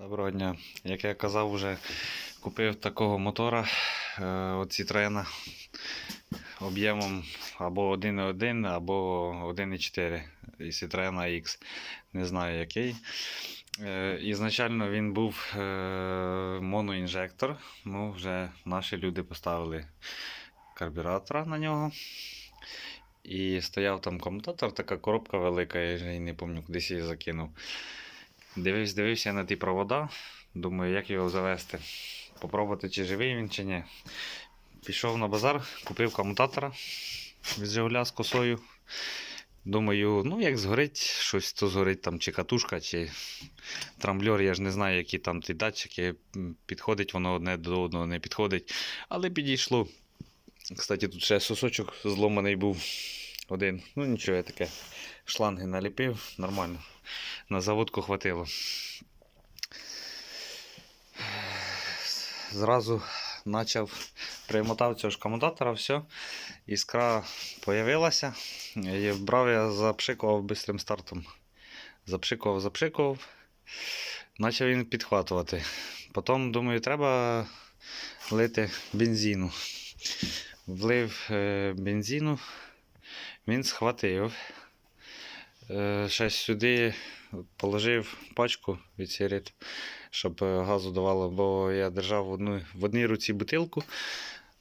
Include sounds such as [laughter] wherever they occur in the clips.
Доброго дня. Як я казав, вже купив такого мотора е, от Citroen об'ємом або 1.1, або 1.4 і Citroen X. Не знаю який. Е, Ізначально він був е, моноінжектор. Ну, вже наші люди поставили карбюратора на нього. І стояв там комутатор, така коробка велика, я вже не пам'ятаю, кудись її закинув. Дивився, дивився на ті провода. Думаю, як його завести. Попробувати, чи живий він, чи ні. Пішов на базар, купив комутатора від Жигуля з косою. Думаю, ну як згорить, щось то згорить там, чи катушка, чи трамблер, я ж не знаю, які там ті датчики. Підходить воно одне до одного, не підходить. Але підійшло. Кстати, тут ще сосочок зломаний був один. Ну нічого, я таке шланги наліпив, нормально. На заводку хватило. Зразу почав примотав цього ж комутатора, все. Іскра появилася. І брав я, запшикував бистрим стартом. Запшикував, запшикував. Почав він підхватувати. Потім думаю, треба лити бензину. Влив е, бензину, він схватив. Е, ще сюди положив пачку від сигарет, щоб е, газу давало, бо я держав в, одну, в одній руці бутилку,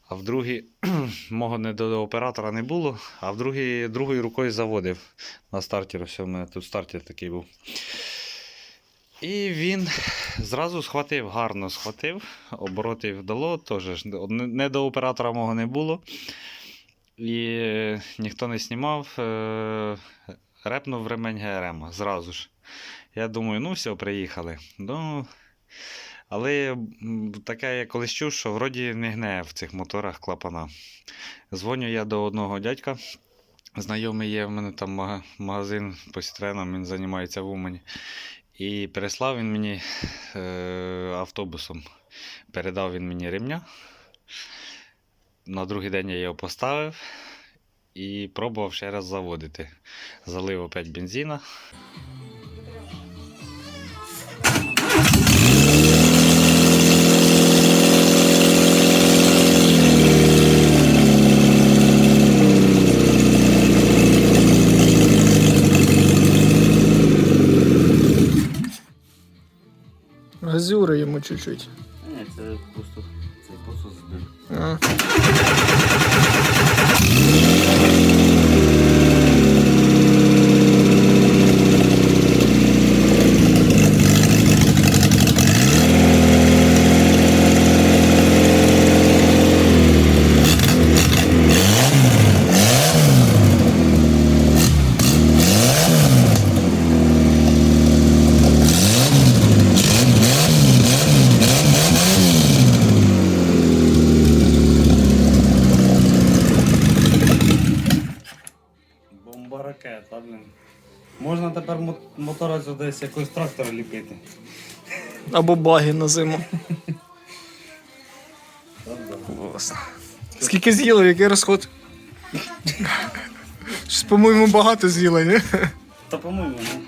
а в другій [clears throat] мого до оператора не було, а в другій, другою рукою заводив на стартері. Все, у мене тут стартер такий був. І він зразу схватив, гарно схватив, оборотів дало, теж ж не не до оператора мого не було. І е, ніхто не знімав. е, Репнув ремень ГРМ зразу ж. Я думаю, ну все, приїхали. Ну, але таке я колись чув, що вроді не гне в цих моторах клапана. Дзвоню я до одного дядька. Знайомий є, в мене там магазин по сітренам, він займається в Умані. І переслав він мені е, автобусом. Передав він мені ремня. На другий день я його поставив і пробував ще раз заводити. Залив опять бензина. Газюри йому чуть-чуть. Це просто цей посуд збив. Ракета, блін. Можна тепер мо- мотора десь якогось трактора ліпити. Або баги на зиму. Власне. Скільки з'їли, який розход? Щось, по-моєму, багато з'їли, ні? Та по-моєму, ну.